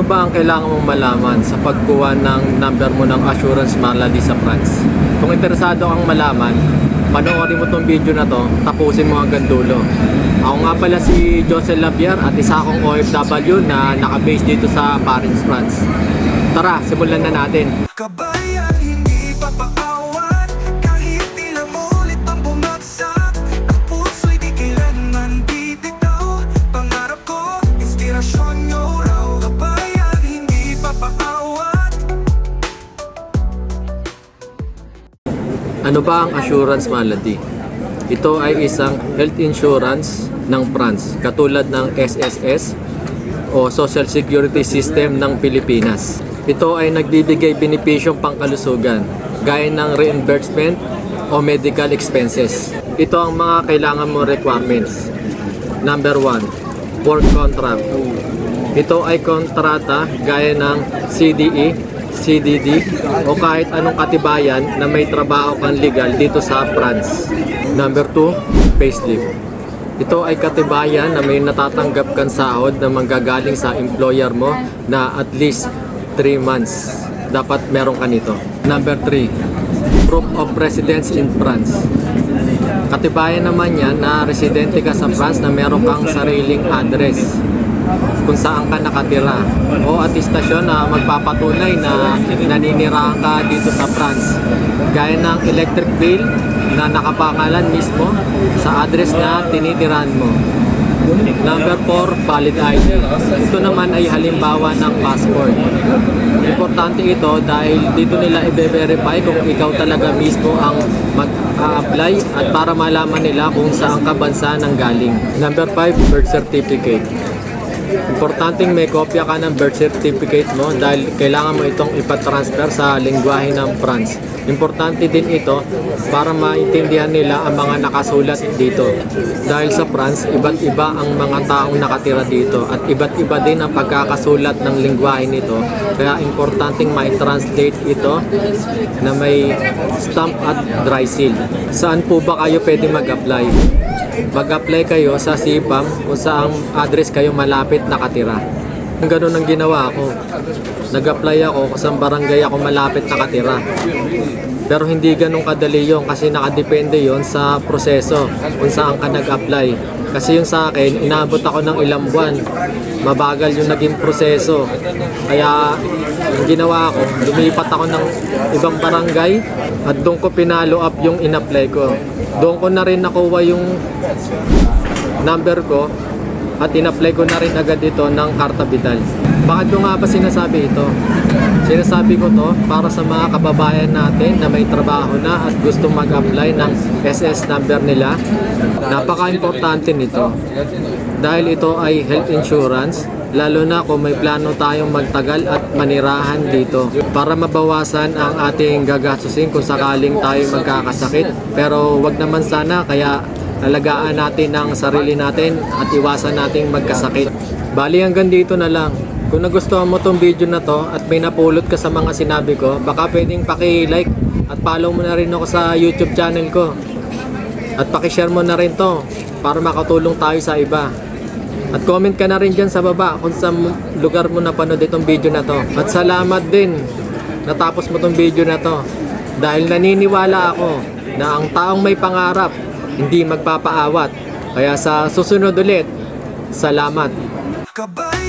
Ano ba ang kailangan mong malaman sa pagkuha ng number mo ng assurance malady sa France? Kung interesado kang malaman, panoorin mo tong video na to, tapusin mo hanggang dulo. Ako nga pala si Josel Labier at isa akong OFW na nakabase dito sa Paris, France. Tara, simulan na natin. Kabayan, Ano ba ang assurance malady? Ito ay isang health insurance ng France, katulad ng SSS o Social Security System ng Pilipinas. Ito ay nagbibigay benepisyong pangkalusugan, gaya ng reimbursement o medical expenses. Ito ang mga kailangan mo requirements. Number 1, work contract. Ito ay kontrata gaya ng CDE, CDD o kahit anong katibayan na may trabaho kang legal dito sa France. Number 2, payslip. Ito ay katibayan na may natatanggap kang sahod na manggagaling sa employer mo na at least 3 months. Dapat meron ka nito. Number 3, proof of residence in France. Katibayan naman yan na residente ka sa France na meron kang sariling address kung saan ka nakatira. O atestasyon na magpapatunay na naninirahan ka dito sa France. Gaya ng electric bill na nakapangalan mismo sa address na tinitirahan mo. Number 4 valid ID ito naman ay halimbawa ng passport. Importante ito dahil dito nila i-verify kung ikaw talaga mismo ang mag-a-apply at para malaman nila kung saan ka bansa nang galing. Number 5 birth certificate Importanteng may kopya ka ng birth certificate mo dahil kailangan mo itong ipatransfer sa lingwahe ng France. Importante din ito para maintindihan nila ang mga nakasulat dito. Dahil sa France, iba't iba ang mga taong nakatira dito at iba't iba din ang pagkakasulat ng lingwahe nito. Kaya importanteng mai-translate ito na may stamp at dry seal. Saan po ba kayo pwede mag-apply? mag-apply kayo sa SIPAM kung saan address kayo malapit nakatira. Ganun ang ginawa ko. Nag-apply ako kung saan barangay ako malapit nakatira. Pero hindi ganun kadali yun kasi nakadepende yon sa proseso kung saan ka nag-apply. Kasi yung sa akin, inabot ako ng ilang buwan. Mabagal yung naging proseso. Kaya yung ginawa ko, lumipat ako ng ibang barangay at doon ko pinalo up yung in-apply ko. Doon ko na rin nakuha yung number ko at in-apply ko na rin agad ito ng Karta Vital. Bakit ko nga ba sinasabi ito? Sinasabi ko to para sa mga kababayan natin na may trabaho na at gusto mag-apply ng SS number nila. Napaka-importante nito. Dahil ito ay health insurance, lalo na kung may plano tayong magtagal at manirahan dito para mabawasan ang ating gagastusin kung sakaling tayo magkakasakit. Pero wag naman sana kaya alagaan natin ang sarili natin at iwasan nating magkasakit. Bali hanggang dito na lang. Kung nagustuhan mo tong video na to at may napulot ka sa mga sinabi ko, baka pwedeng paki-like at follow mo na rin ako sa YouTube channel ko. At paki-share mo na rin to para makatulong tayo sa iba. At comment ka na rin dyan sa baba kung sa lugar mo napanood itong video na to. At salamat din natapos mo itong video na to. Dahil naniniwala ako na ang taong may pangarap hindi magpapaawat. Kaya sa susunod ulit, salamat. Kabayan